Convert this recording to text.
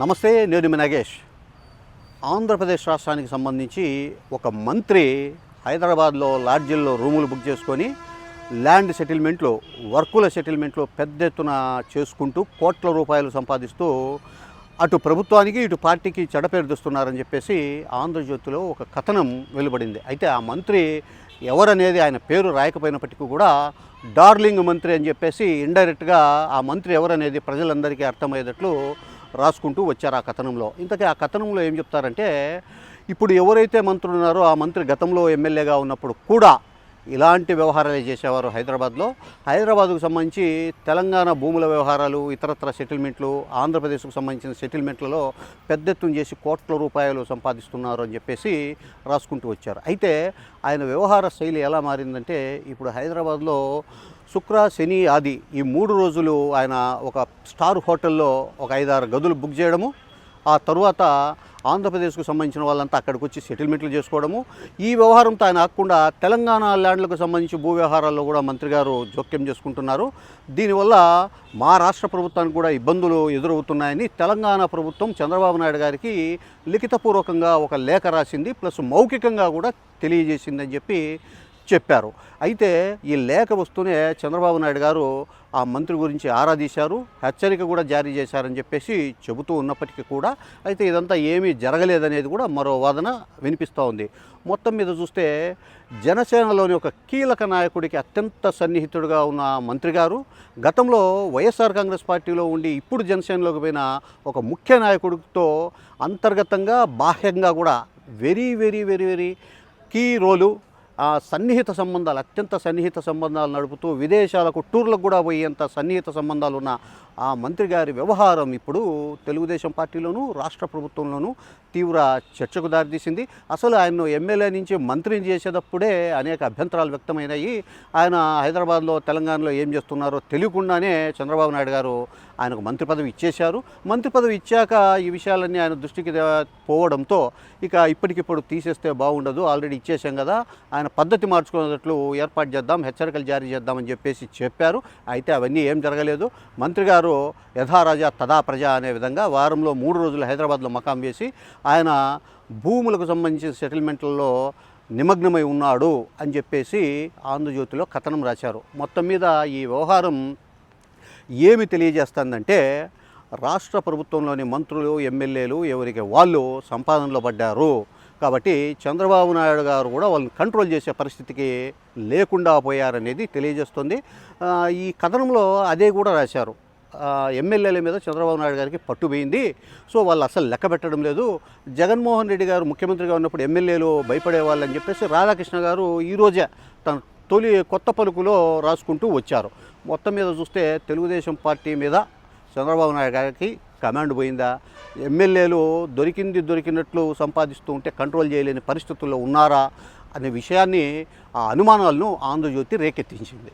నమస్తే నేను మీ నగేష్. ఆంధ్రప్రదేశ్ రాష్ట్రానికి సంబంధించి ఒక మంత్రి హైదరాబాద్లో లాడ్జిల్లో రూములు బుక్ చేసుకొని ల్యాండ్ సెటిల్మెంట్లు వర్కుల సెటిల్మెంట్లు పెద్ద ఎత్తున చేసుకుంటూ కోట్ల రూపాయలు సంపాదిస్తూ అటు ప్రభుత్వానికి ఇటు పార్టీకి చెడపేరు తెస్తున్నారని చెప్పేసి ఆంధ్రజ్యోతిలో ఒక కథనం వెలువడింది. అయితే ఆ మంత్రి ఎవరనేది ఆయన పేరు రాయకపోయినప్పటికీ కూడా డార్లింగ్ మంత్రి అని చెప్పేసి ఇండైరెక్ట్గా ఆ మంత్రి ఎవరనేది ప్రజలందరికీ అర్థమయ్యేటట్లు రాసుకుంటూ వచ్చారు ఆ కథనంలో. ఇంతకీ ఆ కథనంలో ఏం చెప్తారంటే ఇప్పుడు ఎవరైతే మంత్రులు ఉన్నారో ఆ మంత్రి గతంలో ఎమ్మెల్యేగా ఉన్నప్పుడు కూడా ఇలాంటి వ్యవహారాలు చేసేవారు హైదరాబాద్లో. హైదరాబాద్కు సంబంధించి తెలంగాణ భూముల వ్యవహారాలు ఇతరత్ర సెటిల్మెంట్లు ఆంధ్రప్రదేశ్కు సంబంధించిన సెటిల్మెంట్లలో పెద్ద ఎత్తున చేసి కోట్ల రూపాయలు సంపాదిస్తున్నారు అని చెప్పేసి రాసుకుంటూ వచ్చారు. అయితే ఆయన వ్యవహార శైలి ఎలా మారిందంటే ఇప్పుడు హైదరాబాద్లో శుక్ర శని ఆది ఈ మూడు రోజులు ఆయన ఒక స్టార్ హోటల్లో ఒక ఐదారు గదులు బుక్ చేయడము ఆ తరువాత ఆంధ్రప్రదేశ్కు సంబంధించిన వాళ్ళంతా అక్కడికి వచ్చి సెటిల్మెంట్లు చేసుకోవడము. ఈ వ్యవహారంతో ఆయన ఆకుండా తెలంగాణ ల్యాండ్లకు సంబంధించి భూ వ్యవహారాల్లో కూడా మంత్రి గారు జోక్యం చేసుకుంటున్నారు. దీనివల్ల మా రాష్ట్ర ప్రభుత్వానికి కూడా ఇబ్బందులు ఎదురవుతున్నాయని తెలంగాణ ప్రభుత్వం చంద్రబాబు నాయుడు గారికి లిఖితపూర్వకంగా ఒక లేఖ రాసింది. ప్లస్ మౌఖికంగా కూడా తెలియజేసిందని చెప్పి చెప్పారు. అయితే ఈ లేఖ వస్తూనే చంద్రబాబు నాయుడు గారు ఆ మంత్రి గురించి ఆరాధీశారు హెచ్చరిక కూడా జారీ చేశారని చెప్పేసి చెబుతూ ఉన్నప్పటికీ కూడా అయితే ఇదంతా ఏమీ జరగలేదనేది కూడా మరో వాదన వినిపిస్తూ ఉంది. మొత్తం మీద చూస్తే జనసేనలోని ఒక కీలక నాయకుడికి అత్యంత సన్నిహితుడిగా ఉన్న మంత్రి గారు గతంలో వైఎస్ఆర్ కాంగ్రెస్ పార్టీలో ఉండి ఇప్పుడు జనసేనలోకి పోయిన ఒక ముఖ్య నాయకుడితో అంతర్గతంగా బాహ్యంగా కూడా very very very very key role ఆ సన్నిహిత సంబంధాలు అత్యంత సన్నిహిత సంబంధాలు నడుపుతూ విదేశాలకు టూర్లకు కూడా పోయేంత సన్నిహిత సంబంధాలు ఉన్న ఆ మంత్రి గారి వ్యవహారం ఇప్పుడు తెలుగుదేశం పార్టీలోనూ రాష్ట్ర ప్రభుత్వంలోనూ తీవ్ర చర్చకు దారితీసింది. అసలు ఆయన్ను ఎమ్మెల్యే నుంచి మంత్రిని చేసేటప్పుడే అనేక అభ్యంతరాలు వ్యక్తమైనాయి. ఆయన హైదరాబాద్లో తెలంగాణలో ఏం చేస్తున్నారో తెలియకుండానే చంద్రబాబు నాయుడు గారు ఆయనకు మంత్రి పదవి ఇచ్చేశారు. మంత్రి పదవి ఇచ్చాక ఈ విషయాలన్నీ ఆయన దృష్టికి పోవడంతో ఇక ఇప్పటికిప్పుడు తీసేస్తే బాగుండదు. ఆల్రెడీ ఇచ్చేసాం కదా ఆయన ఆయన పద్ధతి మార్చుకునేటట్లు ఏర్పాటు చేద్దాం హెచ్చరికలు జారీ చేద్దామని చెప్పేసి చెప్పారు. అయితే అవన్నీ ఏం జరగలేదు. మంత్రి గారు యథారాజా తదా ప్రజ అనే విధంగా వారంలో మూడు రోజులు హైదరాబాద్లో మకాం వేసి ఆయన భూములకు సంబంధించిన సెటిల్మెంట్లలో నిమగ్నమై ఉన్నాడు అని చెప్పేసి ఆంధ్రజ్యోతిలో కథనం రాశారు. మొత్తం మీద ఈ వ్యవహారం ఏమి తెలియజేస్తుందంటే రాష్ట్ర ప్రభుత్వంలోని మంత్రులు ఎమ్మెల్యేలు ఎవరికి వాళ్ళు సంపాదనలో పడ్డారు. కాబట్టి చంద్రబాబు నాయుడు గారు కూడా వాళ్ళని కంట్రోల్ చేసే పరిస్థితికి లేకుండా పోయారనేది తెలియజేస్తుంది. ఈ కథనంలో అదే కూడా రాశారు. ఎమ్మెల్యేల మీద చంద్రబాబు నాయుడు గారికి పట్టుపోయింది సో వాళ్ళు అసలు లెక్క పెట్టడం లేదు. జగన్మోహన్ రెడ్డి గారు ముఖ్యమంత్రిగా ఉన్నప్పుడు ఎమ్మెల్యేలు భయపడేవాళ్ళని చెప్పేసి రాధాకృష్ణ గారు ఈరోజే తన తొలి కొత్త పలుకులో రాసుకుంటూ వచ్చారు. మొత్తం మీద చూస్తే తెలుగుదేశం పార్టీ మీద చంద్రబాబు నాయుడు గారికి కమాండ్ పోయిందా? ఎమ్మెల్యేలు దొరికింది దొరికినట్లు సంపాదిస్తూ ఉంటే కంట్రోల్ చేయలేని పరిస్థితుల్లో ఉన్నారా? అనే విషయాన్ని ఆ అనుమానాలను ఆంధ్రజ్యోతి రేకెత్తించింది.